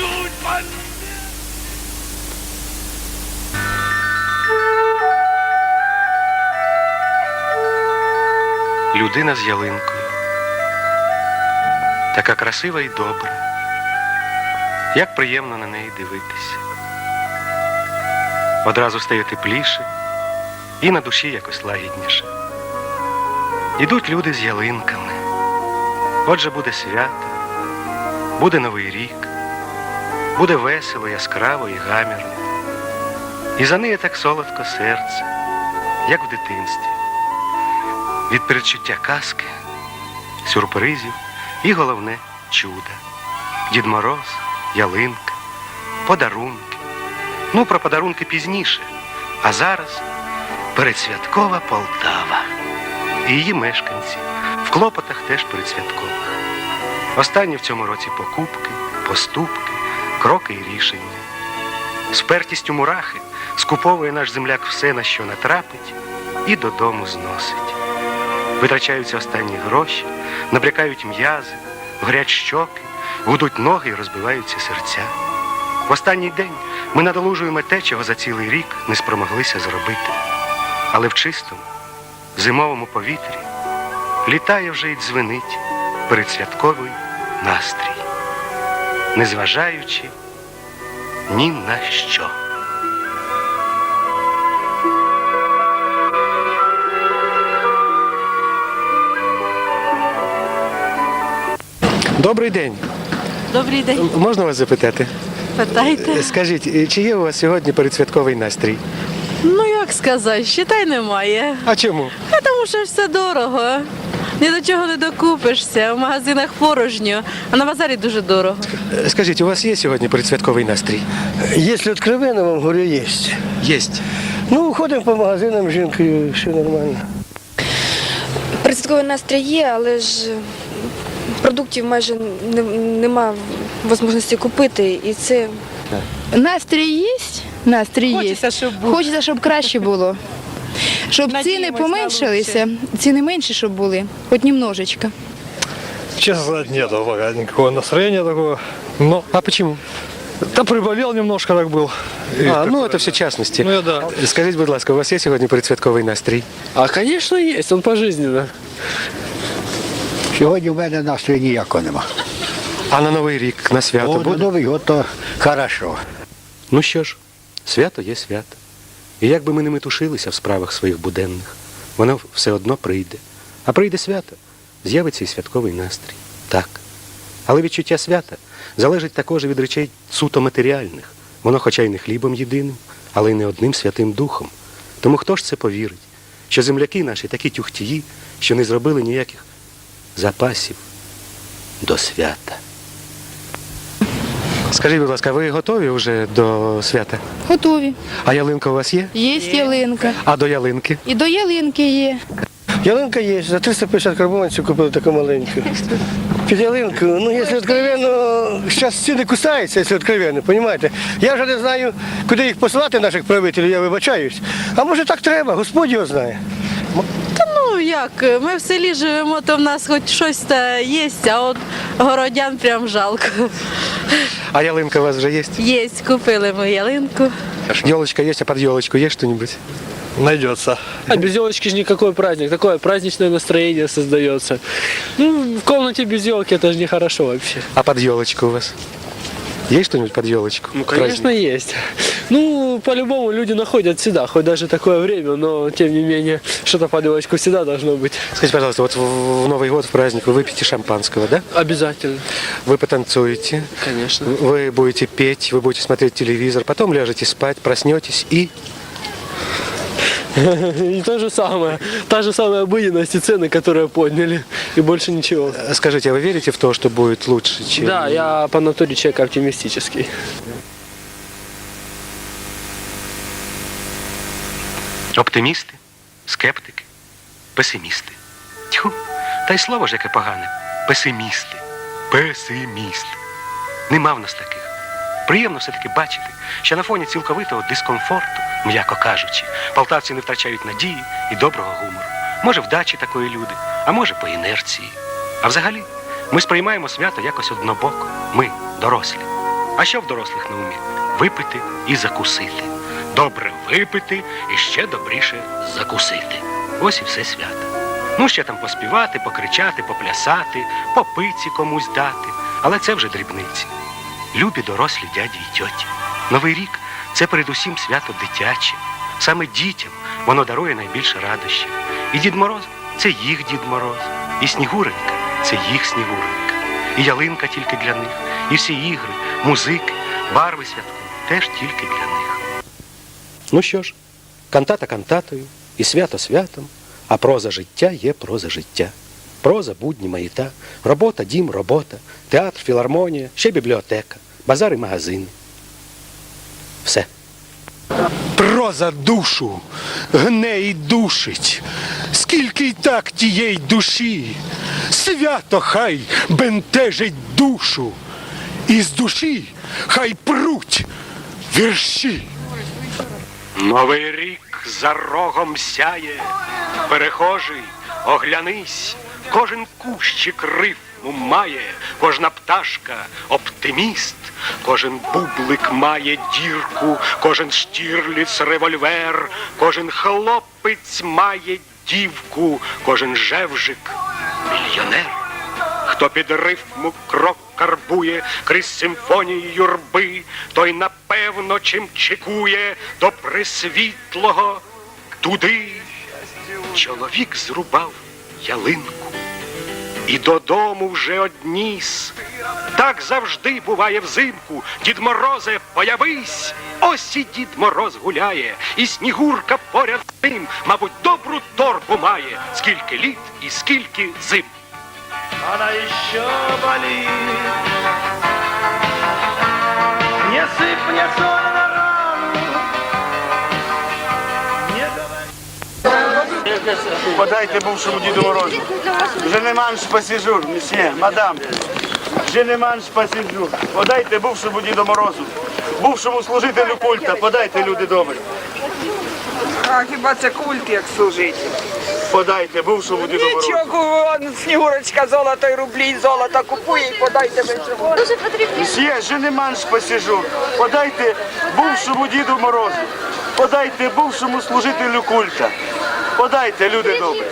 чуть пан. Людина з ялинкою. Така красива і добра. Як приємно на неї дивитися. Одразу стає тепліше і на душі якось лагідніше. Ідуть люди з ялинками. Отже, буде свято, буде новий рік, буде весело, яскраво і гамірно. І за неї так солодко серце, як в дитинстві від передчуття казки, сюрпризів і головне чуда. Дід Мороз, ялинка, подарунки. Ну, про подарунки пізніше. А зараз передсвяткова Полтава. І її мешканці в клопотах теж передсвяткових. Останні в цьому році покупки, поступки, кроки і рішення. З пертістю мурахи скуповує наш земляк все, на що натрапить, і додому зносить. Витрачаються останні гроші, набрякають м'язи, горять щоки, гудуть ноги і розбиваються серця. В останній день ми надолужуємо те, чого за цілий рік не спромоглися зробити. Але в чистому, зимовому повітрі літає вже й дзвенить передсвятковий настрій, незважаючи ні на що. Добрий день. Добрий день, Можна вас запитати? питайте. Скажіть, чи є у вас сьогодні передсвятковий настрій? Ну як сказати, считай немає. А чому? А тому що все дорого. Ні до чого не докупишся. В магазинах порожньо, а на базарі дуже дорого. Е, Скажіть, у вас є сьогодні передсвятковий настрій? Если откровенно вам говорю, есть. Єсть. Ну, ходимо по магазинам з жінкою, все нормально. Передсвятковий настрій є, але ж продуктів майже не, нема можливості купити, і це Настрій є? Настрій Хочеться, є. щоб. Хочеться, щоб краще було. Щоб ціни Надіємось на поменшилися, ціни менші, щоб були, хоч немножечко. Честно сказать, нет пока никакого настроения такого. Но, А почему? да приболел немножко так был. И А, такое, ну це да. все частності. Ну, да. Скажіть, будь ласка, у вас є сьогодні передсвятковий настрій? А, конечно, есть, он пожизненно. Сьогодні в мене настрою ніякого нема. А на Новий рік, на свято О, на буде? Новий год то хорошо. Ну що ж, свято є свято. І як би ми не метушилися в справах своїх буденних, воно все одно прийде. А прийде свято, з'явиться і святковий настрій. Так. Але відчуття свята залежить також від речей суто матеріальних. Воно хоча й не хлібом єдиним, але й не одним святим духом. Тому хто ж це повірить, що земляки наші такі тюхтії, що не зробили ніяких запасів до свята. Скажіть, будь ласка, ви готові вже до свята? Готові. А ялинка у вас є? Є ялинка. А до ялинки? І до ялинки є. Ялинка є, за 350 карбованців купили таку маленьку. Під ялинку, ну, якщо откровенно, зараз ціни кусаються, якщо откровенно, розумієте? Я вже не знаю, куди їх посилати, наших правителів, я вибачаюсь. А може так треба, Господь його знає. Ну як, ми в селі живемо, то в нас хоч щось та є, а от городян прям жалко. А ялинка у вас вже є? Є, купили ми ялинку. Елочка есть, а под елочку есть что-нибудь? Найдется. А без елочки же никакой праздник. Такое праздничное настроение создается. Ну, в комнате без елки это же нехорошо вообще. А под елочку у вас? Есть что-нибудь под елочку? Ну, конечно, есть. Ну, по-любому люди находят всегда, хоть даже такое время, но тем не менее, что-то под елочку всегда должно быть. Скажите, пожалуйста, вот в, в Новый год, в праздник вы выпьете шампанского, да? Обязательно, Вы потанцуете, конечно. вы будете петь, вы будете смотреть телевизор, потом ляжете спать, проснетесь и... И то же самое, та же самая обыденность и цены, которые подняли, и больше ничего. Э, Скажите, а вы верите в то, что будет лучше, чем... Да, я по натуре человек оптимистический. Оптимісти, скептики, песимісти. Тьху, та й слово ж яке погане. Песимісти. Песиміст. Нема в нас таких. Приємно все-таки бачити, що на фоні цілковитого дискомфорту, м'яко кажучи, полтавці не втрачають надії і доброго гумору. Може, вдачі такої люди, а може по інерції. А взагалі, ми сприймаємо свято якось однобоко. Ми, дорослі. А що в дорослих на умі? Випити і закусити. Добре випити і ще добріше закусити. Ось і все свято. Ну, ще там поспівати, покричати, поплясати, по пиці комусь дати. Але це вже дрібниці. Любі дорослі дяді й тьоті. Новий рік це передусім свято дитяче. Саме дітям воно дарує найбільше радощів. І Дід Мороз це їх Дід Мороз, і Снігуренька це їх Снігуренька, і ялинка тільки для них, і всі ігри, музики, барви святку теж тільки для них. Ну що ж, кантата кантатою, і свято святом, а проза життя є проза життя. Проза, будні, маєта, робота, дім, робота, театр, філармонія, ще бібліотека, базар і магазини. Все. Проза душу гне і душить, скільки й так тієї душі, свято хай бентежить душу, і з душі хай пруть вірші. Новий рік за рогом сяє, перехожий, оглянись, кожен кущик рифму має, кожна пташка оптиміст, кожен бублик має дірку, кожен штірліц револьвер, кожен хлопець має дівку, кожен жевжик мільйонер. Хто під рифму крок карбує крізь симфонії юрби, той напевно чим чекує до присвітлого туди. Чоловік зрубав ялинку і додому вже одніс. Так завжди буває взимку. Дід Морозе, появись. Ось і Дід Мороз гуляє, і Снігурка поряд з ним, мабуть, добру торбу має, скільки літ і скільки зим. Она еще болит. Не сыпь мне соль Подайте бувшому Діду Морозу. Вже не манш пасіжур, месьє, мадам. Вже не манш пасіжур. Подайте бувшому Діду Морозу. Бувшому служителю культа, подайте, люди добрі. А хіба це культ як служить? Подайте бувшому Діду Морозу. Нічого, он, Снігурочка золото і рублі, і золото купує і подайте мені цього. Месьє, вже не манш пасіжур. Подайте бувшому Діду Морозу. Подайте бувшому служителю культа. Подайте, люди добрі.